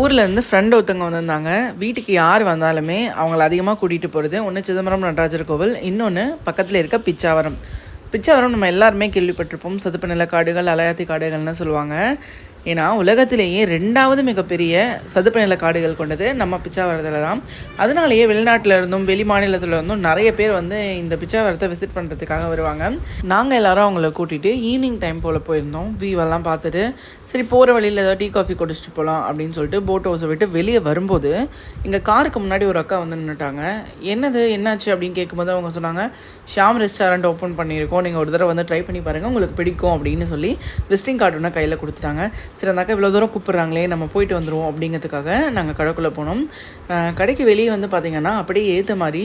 ஊர்லேருந்து ஃப்ரெண்ட் ஒருத்தவங்க வந்திருந்தாங்க. வீட்டுக்கு யார் வந்தாலுமே அவங்கள அதிகமாக கூட்டிகிட்டு போகிறது ஒன்று சிதம்பரம் நடராஜர் கோவில் இன்னொன்று பக்கத்தில் இருக்க பிச்சாவரம். பிச்சாவரம் நம்ம எல்லாருமே கேள்விப்பட்டிருப்போம். சதுப்பு நில காடுகள் அலையாத்தி காடுகள்னு சொல்லுவாங்க. ஏன்னா உலகத்திலேயே ரெண்டாவது மிகப்பெரிய சதுப்பு நில காடுகள் கொண்டது நம்ம பிச்சாவரத்தில் தான். அதனாலேயே வெளிநாட்டில் இருந்தும் வெளி மாநிலத்தில் இருந்தும் நிறைய பேர் வந்து இந்த பிச்சாவரத்தை விசிட் பண்ணுறதுக்காக வருவாங்க. நாங்கள் எல்லாரும் அவங்கள கூட்டிகிட்டு ஈவினிங் டைம் போல் போயிருந்தோம். வியூவெல்லாம் பார்த்துட்டு சரி போகிற வழியில் ஏதாவது டீ காஃபி குடிச்சிட்டு போகலாம் அப்படின்னு சொல்லிட்டு போட் ஹவுஸை விட்டு வெளியே வரும்போது எங்கள் காருக்கு முன்னாடி ஒரு அக்கா வந்து நின்றுட்டாங்க என்னது என்னாச்சு அப்படின்னு கேட்கும்போது அவங்க சொன்னாங்க ஷாம் ரெஸ்டாரண்ட் ஓப்பன் பண்ணியிருக்கோம். நீங்கள் ஒரு தடவை வந்து ட்ரை பண்ணி பாருங்கள் உங்களுக்கு பிடிக்கும் அப்படின்னு சொல்லி விசிட்டிங் கார்டு ஒன்று கையில் கொடுத்துட்டாங்க. சரி அந்த அக்கா இவ்வளோ தூரம் கூப்பிட்றாங்களே நம்ம போயிட்டு வந்துடுவோம் அப்படிங்கிறதுக்காக நாங்கள் கடைக்குள்ளே போனோம். கடைக்கு வெளியே வந்து பார்த்திங்கன்னா அப்படியே ஏற்ற மாதிரி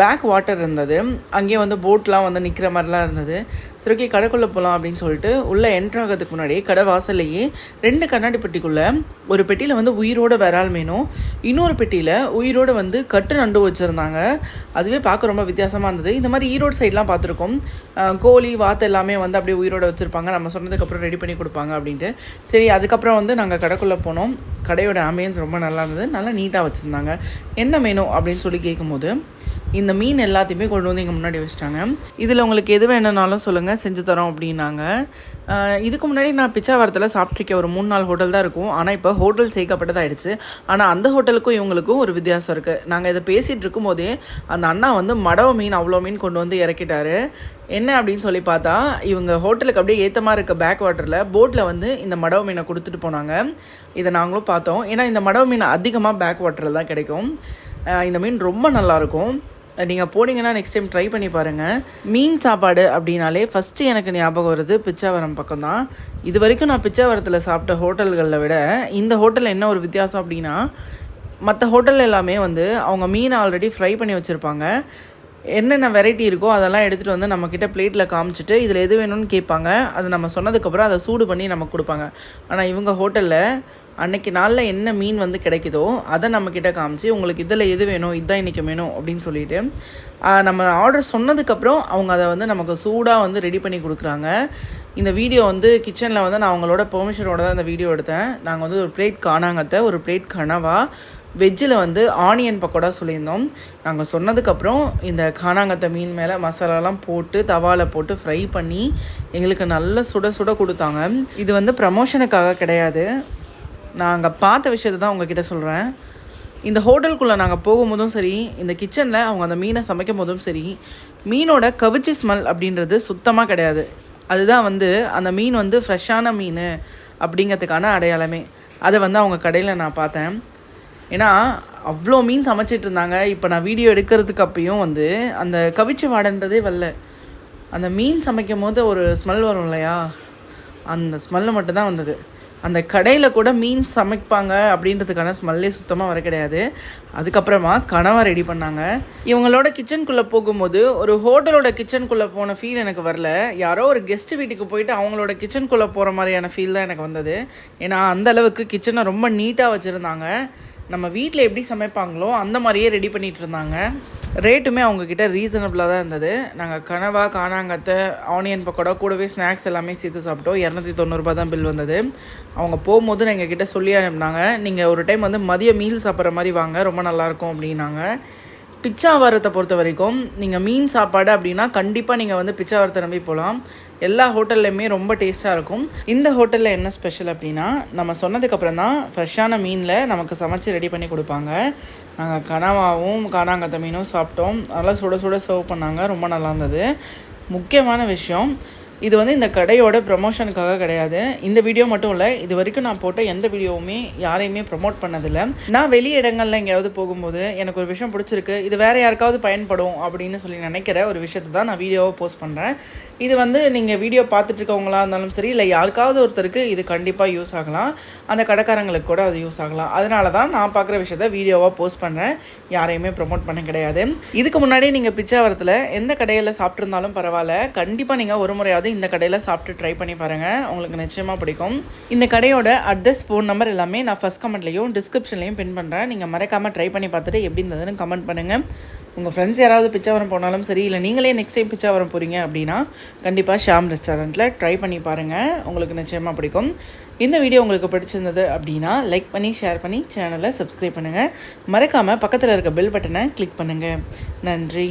பேக் வாட்டர் இருந்தது. அங்கேயே வந்து போட்லாம் வந்து நிற்கிற மாதிரிலாம் இருந்தது. சரி ஓகே கடைக்குள்ளே போகலாம் அப்படின்னு சொல்லிட்டு உள்ளே என்ட்ராகிறதுக்கு முன்னாடியே முன்னாடி கடை வாசல்லையே ரெண்டு கண்ணாடி பெட்டிக்குள்ளே ஒரு பெட்டியில் வந்து உயிரோட விரால் மீனும் இன்னொரு பெட்டியில் உயிரோட வந்து கட்டு நண்டு வச்சுருந்தாங்க. அதுவே பார்க்க ரொம்ப வித்தியாசமாக இருந்தது. இந்த மாதிரி ஈரோடு சைட்லாம் பார்த்துருக்கோம். கோழி வாத்து எல்லாமே வந்து அப்படியே உயிரோட வச்சுருப்பாங்க. நம்ம சொன்னதுக்கப்புறம் ரெடி பண்ணி கொடுப்பாங்க அப்படின்ட்டு. சரி அதுக்கப்புறம் வந்து நாங்கள் கடைக்குள்ளே போனோம். கடையோட ஆம்பியன்ஸ் ரொம்ப நல்லா இருந்தது. நல்லா நீட்டாக வச்சுருந்தாங்க. என்ன மெனு அப்படின்னு சொல்லி கேட்கும்போது இந்த மீன் எல்லாத்தையுமே கொண்டு வந்து எங்கள் முன்னாடி வச்சிட்டாங்க. இதில் உங்களுக்கு எது வேணும்னாலும் சொல்லுங்கள் செஞ்சு தரோம் அப்படின்னாங்க. இதுக்கு முன்னாடி நான் பிச்சாவரத்தில் சாப்பிட்ருக்க ஒரு மூணு நாலு ஹோட்டல் தான் இருக்கும். ஆனால் இப்போ ஹோட்டல் சேர்க்கப்பட்டதாயிடுச்சு. ஆனால் அந்த ஹோட்டலுக்கும் இவங்களுக்கும் ஒரு வித்தியாசம் இருக்குது நாங்கள் இதை பேசிகிட்டு இருக்கும்போதே அந்த அண்ணா வந்து மடவ மீன் அவ்வளோ மீன் கொண்டு வந்து இறக்கிட்டாரு. என்ன அப்படின்னு சொல்லி பார்த்தா இவங்க ஹோட்டலுக்கு அப்படியே ஏத்தமாக இருக்க பேக் வாட்டரில் போட்டில் வந்து இந்த மடவ மீனை கொடுத்துட்டு போனாங்க. இதை நாங்களும் பார்த்தோம். ஏன்னா இந்த மடவ மீன் அதிகமாக பேக் வாட்டரில் தான் கிடைக்கும். இந்த மீன் ரொம்ப நல்லாயிருக்கும் நீங்கள் போனீங்கன்னா நெக்ஸ்ட் டைம் ட்ரை பண்ணி பாருங்கள் மீன் சாப்பாடு அப்படின்னாலே ஃபஸ்ட்டு எனக்கு ஞாபகம் வருது பிச்சாவரம் பக்கம் தான் இது வரைக்கும் நான் பிச்சாவரத்தில் சாப்பிட்ட ஹோட்டல்களில் விட இந்த ஹோட்டலில் என்ன ஒரு வித்தியாசம் அப்படின்னா மற்ற ஹோட்டல் எல்லாமே வந்து அவங்க மீனை ஆல்ரெடி ஃப்ரை பண்ணி வச்சுருப்பாங்க. என்னென்ன வெரைட்டி இருக்கோ அதெல்லாம் எடுத்துகிட்டு வந்து நம்மக்கிட்ட பிளேட்டில் காமிச்சிட்டு இதில் எது வேணும்னு கேட்பாங்க. அது நம்ம சொன்னதுக்கப்புறம் அதை சூடு பண்ணி நமக்கு கொடுப்பாங்க. ஆனால் இவங்க ஹோட்டலில் அன்னைக்கு நாளில் என்ன மீன் வந்து கிடைக்குதோ அதை நம்மக்கிட்ட காமிச்சு உங்களுக்கு இதில் எது வேணும்? இதுதான் இன்றைக்கி வேணும் அப்படின்னு சொல்லிட்டு நம்ம ஆர்டர் சொன்னதுக்கப்புறம் அவங்க அதை வந்து நமக்கு சூடாக வந்து ரெடி பண்ணி கொடுக்குறாங்க. இந்த வீடியோ வந்து கிச்சனில் வந்து நான் அவங்களோட பெர்மிஷனோட தான் இந்த வீடியோ எடுத்தேன். நாங்கள் வந்து ஒரு பிளேட் காணாங்கத்தை ஒரு பிளேட் கனவா வெஜ்ஜில் வந்து ஆனியன் பக்கோடா சொல்லியிருந்தோம். நாங்கள் சொன்னதுக்கப்புறம் இந்த காணாங்கத்தை மீன் மேலே மசாலாலாம் போட்டு தவாவில் போட்டு ஃப்ரை பண்ணி எங்களுக்கு நல்ல சுட சுட கொடுத்தாங்க. இது வந்து ப்ரமோஷனுக்காக கிடையாது. நாங்கள் பார்த்த விஷயத்தை தான் உங்ககிட்ட சொல்கிறேன் இந்த ஹோட்டலுக்குள்ளே நாங்கள் போகும்போதும் சரி இந்த கிச்சனில் அவங்க அந்த மீனை சமைக்கும் போதும் சரி மீனோட கவிச்சி ஸ்மெல் அப்படின்றது சுத்தமாக கிடையாது. அதுதான் வந்து அந்த மீன் வந்து ஃப்ரெஷ்ஷான மீன் அப்படிங்கிறதுக்கான அடையாளமே. அதை வந்து அவங்க கடையில் நான் பார்த்தேன். ஏன்னா அவ்வளோ மீன் சமைச்சிட்டு இருந்தாங்க. இப்போ நான் வீடியோ எடுக்கிறதுக்கு அப்பயும் வந்து அந்த கவிச்சி வாடன்றதே வரல. அந்த மீன் சமைக்கும் போது ஒரு ஸ்மெல் வரும் இல்லையா? அந்த ஸ்மெல்லு மட்டும்தான் வந்தது. அந்த கடையில் கூட மீன் சமைப்பாங்க அப்படின்றதுக்கான ஸ்மெல்லே சுத்தமாக வர கிடையாது. அதுக்கப்புறமா கனவா ரெடி பண்ணாங்க. இவங்களோட கிச்சனுக்குள்ளே போகும்போது ஒரு ஹோட்டலோட கிச்சனுக்குள்ளே போன ஃபீல் எனக்கு வரல. யாரோ ஒரு கெஸ்ட் வீட்டுக்கு போயிட்டு அவங்களோட கிச்சனுக்குள்ளே போகிற மாதிரியான ஃபீல் தான் எனக்கு வந்தது. ஏன்னா அந்த அளவுக்கு கிச்சனை ரொம்ப நீட்டாக வச்சுருந்தாங்க. நம்ம வீட்டில் எப்படி சமைப்பாங்களோ அந்த மாதிரியே ரெடி பண்ணிகிட்டு இருந்தாங்க ரேட்டுமே அவங்கக்கிட்ட ரீசனபிளாக தான் இருந்தது. நாங்கள் கனவா காணாங்கத்தை ஆனியன் பக்கோடா கூடவே ஸ்நாக்ஸ் எல்லாமே சேர்த்து சாப்பிட்டோம். இரநூத்தி தொண்ணூறுபா தான் பில் வந்தது. அவங்க போகும்போது எங்கள் கிட்ட சொல்லி அனுப்புனாங்க. நீங்கள் ஒரு டைம் வந்து மதிய மீல் சாப்பிட்ற மாதிரி வாங்க ரொம்ப நல்லாயிருக்கும் அப்படின்னாங்க. பிச்சாவரத்தை பொறுத்த வரைக்கும் நீங்கள் மீன் சாப்பாடு அப்படின்னா கண்டிப்பாக நீங்கள் வந்து பிச்சாவரத்தை நம்பி போகலாம். எல்லா ஹோட்டல்லையுமே ரொம்ப டேஸ்ட்டாக இருக்கும். இந்த ஹோட்டலில் என்ன ஸ்பெஷல் அப்படின்னா நம்ம சொன்னதுக்கப்புறம் தான் ஃப்ரெஷ்ஷான மீனில் நமக்கு சமைச்சு ரெடி பண்ணி கொடுப்பாங்க. நாங்கள் கனவாவும் கானாங்கத்த மீனும் சாப்பிட்டோம். நல்லா சுட சுட சர்வ் பண்ணாங்க. ரொம்ப நல்லா இருந்தது. முக்கியமான விஷயம் இது வந்து இந்த கடையோட ப்ரமோஷனுக்காக கிடையாது. இந்த வீடியோ மட்டும் இல்லை இது வரைக்கும் நான் போட்ட எந்த வீடியோவுமே யாரையுமே ப்ரமோட் பண்ணதில்லை. நான் வெளி இடங்கள்ல எங்கேயாவது போகும்போது எனக்கு ஒரு விஷயம் பிடிச்சிருக்கு இது வேறு யாருக்காவது பயன்படும் அப்படின்னு சொல்லி நினைக்கிற ஒரு விஷயத்தை தான் நான் வீடியோவை போஸ்ட் பண்ணுறேன் இது வந்து நீங்கள் வீடியோ பார்த்துட்டு இருக்கவங்களா இருந்தாலும் சரி இல்லை யாருக்காவது ஒருத்தருக்கு இது கண்டிப்பாக யூஸ் ஆகலாம். அந்த கடைக்காரங்களுக்கு கூட அது யூஸ் ஆகலாம். அதனால தான் நான் பார்க்குற விஷயத்த வீடியோவாக போஸ்ட் பண்ணுறேன் யாரையுமே ப்ரமோட் பண்ண கிடையாது. இதுக்கு முன்னாடி நீங்கள் பிச்சாவரத்தில் எந்த கடையில் சாப்பிட்ருந்தாலும் பரவாயில்ல. கண்டிப்பாக நீங்கள் ஒரு முறையாவது இந்த கடையில் சாப்பிட்டு ட்ரை பண்ணி பாருங்கள் உங்களுக்கு நிச்சயமாக பிடிக்கும். இந்த கடையோட அட்ரஸ் ஃபோன் நம்பர் எல்லாமே நான் ஃபஸ்ட் கமெண்ட்லேயும் டிஸ்கிரிப்ஷன்லையும் பின் பண்ணுறேன் நீங்கள் மறக்காமல் ட்ரை பண்ணி பார்த்துட்டு எப்படி இருந்ததுன்னு கமெண்ட் பண்ணுங்கள் உங்கள் ஃப்ரெண்ட்ஸ் யாராவது பிச்சாவரம் போனாலும் சரி இல்லை நீங்களே நெக்ஸ்ட் டைம் பிச்சாவரம் போகிறீங்க அப்படின்னா கண்டிப்பாக ஷாம் ரெஸ்டாரண்ட்டில் ட்ரை பண்ணி பாருங்கள் உங்களுக்கு நிச்சயமாக பிடிக்கும். இந்த வீடியோ உங்களுக்கு பிடிச்சிருந்தது அப்படின்னா லைக் பண்ணி ஷேர் பண்ணி சேனலை சப்ஸ்கிரைப் பண்ணுங்கள் மறக்காமல் பக்கத்தில் இருக்க பெல் பட்டனை கிளிக் பண்ணுங்கள் நன்றி.